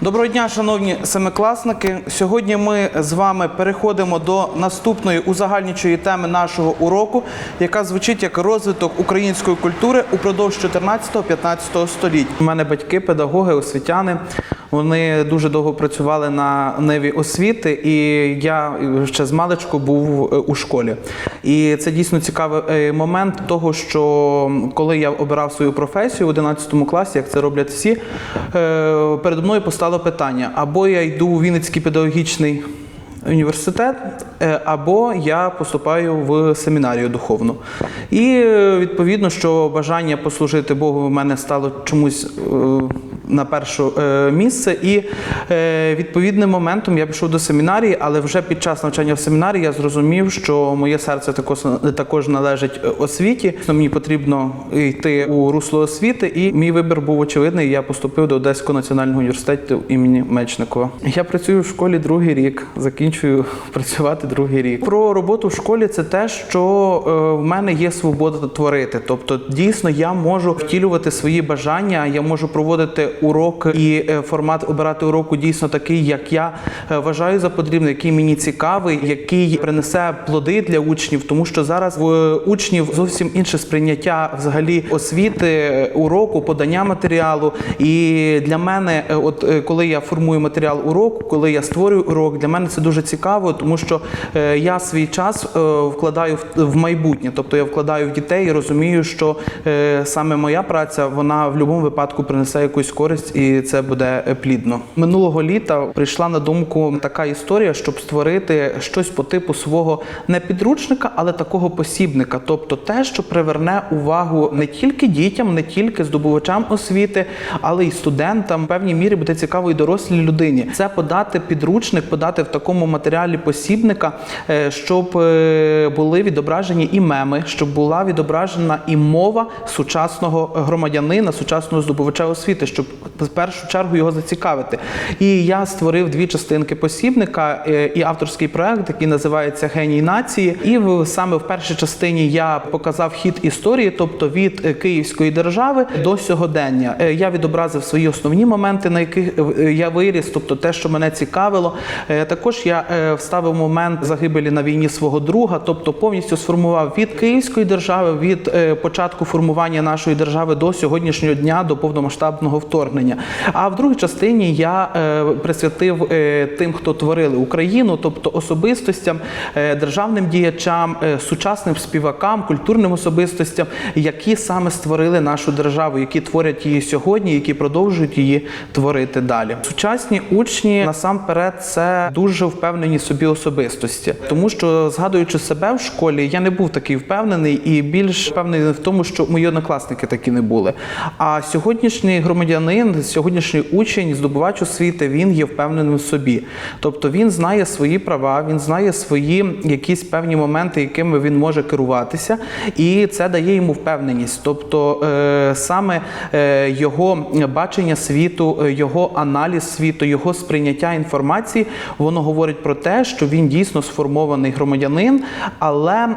Доброго дня, шановні семикласники. Сьогодні ми з вами переходимо до наступної узагальнюючої теми нашого уроку, яка звучить як розвиток української культури упродовж 14-15 століть. У мене батьки, педагоги, освітяни. Вони дуже довго працювали на ниві освіти, і я ще з маличку був е, у школі. І це дійсно цікавий е, момент того, що коли я обирав свою професію в 11 класі, як це роблять всі, е, передо мною постало питання: або я йду у Вінницький педагогічний університет, або я поступаю в семінарію духовну. І відповідно, що бажання послужити Богу в мене стало чомусь. На перше е, місце, і е, відповідним моментом я пішов до семінарії, але вже під час навчання в семінарії я зрозумів, що моє серце також, також належить е, освіті. Мені потрібно йти у русло освіти, і мій вибір був очевидний. Я поступив до Одеського національного університету імені Мечникова. Я працюю в школі другий рік, закінчую працювати другий рік. Про роботу в школі це те, що в мене є свобода творити. Тобто, дійсно, я можу втілювати свої бажання, я можу проводити урок і е, формат обирати уроку дійсно такий, як я е, вважаю за потрібне, який мені цікавий, який принесе плоди для учнів, тому що зараз в учнів зовсім інше сприйняття взагалі освіти, е, уроку, подання матеріалу. І для мене, от коли я формую матеріал уроку, коли я створюю урок, для мене це дуже цікаво, тому що я свій час вкладаю в- майбутнє, тобто я вкладаю в дітей і розумію, що саме моя праця вона в будь-якому випадку принесе якусь користь, і це буде плідно. Минулого літа прийшла на думку така історія, щоб створити щось по типу свого не підручника, але такого посібника, тобто те, що приверне увагу не тільки дітям, не тільки здобувачам освіти, але й студентам. В певній мірі буде цікаво і дорослій людині. Це подати підручник, подати в такому матеріалі посібника, е, щоб е, були відображені і меми, щоб була відображена і мова сучасного громадянина, сучасного здобувача освіти, щоб в першу чергу його зацікавити. І я створив дві частинки посібника е, і авторський проект, який називається Геній нації. І в саме в першій частині я показав хід історії, тобто від е, Київської держави до сьогодення. Е, Я відобразив свої основні моменти, на яких я виріс, тобто те, що мене цікавило. Також я вставив момент загибелі на війні свого друга, тобто повністю сформував від Київської держави, від початку формування нашої держави до сьогоднішнього дня, до повномасштабного вторгнення. А в другій частині я е, присвятив е, тим, хто творили Україну, тобто особистостям, е, державним діячам, сучасним співакам, культурним особистостям, які саме створили нашу державу, які творять її сьогодні, які продовжують її творити далі. Сучасні учні насамперед це дуже впевнені собі особистості, тому що згадуючи себе в школі, я не був такий впевнений і більш впевнений в тому, що мої однокласники такі не були. А сьогоднішній громадянин, сьогоднішній учень, здобувач освіти, він є впевненим в собі. Тобто він знає свої права, він знає свої якісь певні моменти, якими він може керуватися, і це дає йому впевненість. Тобто е, саме е, його бачення світу, е, його аналіз світу, його сприйняття інформації, воно говорить про те, що він дійсно сформований громадянин, але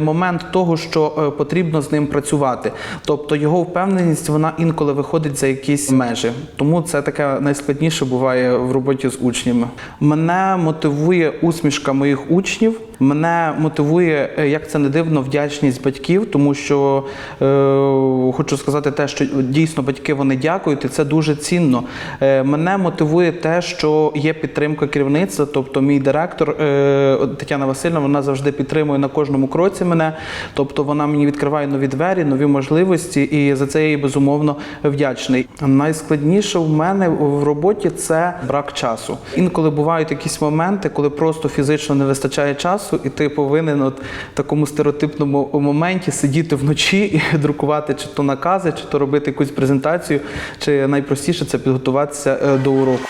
момент того, що потрібно з ним працювати. Тобто його впевненість вона інколи виходить за якісь межі. Тому це таке найскладніше буває в роботі з учнями. Мене мотивує усмішка моїх учнів. Мене мотивує, е, як це не дивно, вдячність батьків, тому що е, хочу сказати те, що дійсно батьки вони дякують, і це дуже цінно. Е, мене мотивує те, що є підтримка керівництва, тобто мій директор е, Тетяна Васильівна, вона завжди підтримує на кожному кроці мене. Тобто вона мені відкриває нові двері, нові можливості, і за це я їй безумовно вдячний. Найскладніше в мене в роботі це брак часу. Інколи бувають якісь моменти, коли просто фізично не вистачає часу, і ти повинен от в такому стереотипному моменті сидіти вночі і друкувати чи то накази, чи то робити якусь презентацію, чи найпростіше це підготуватися е, до уроку.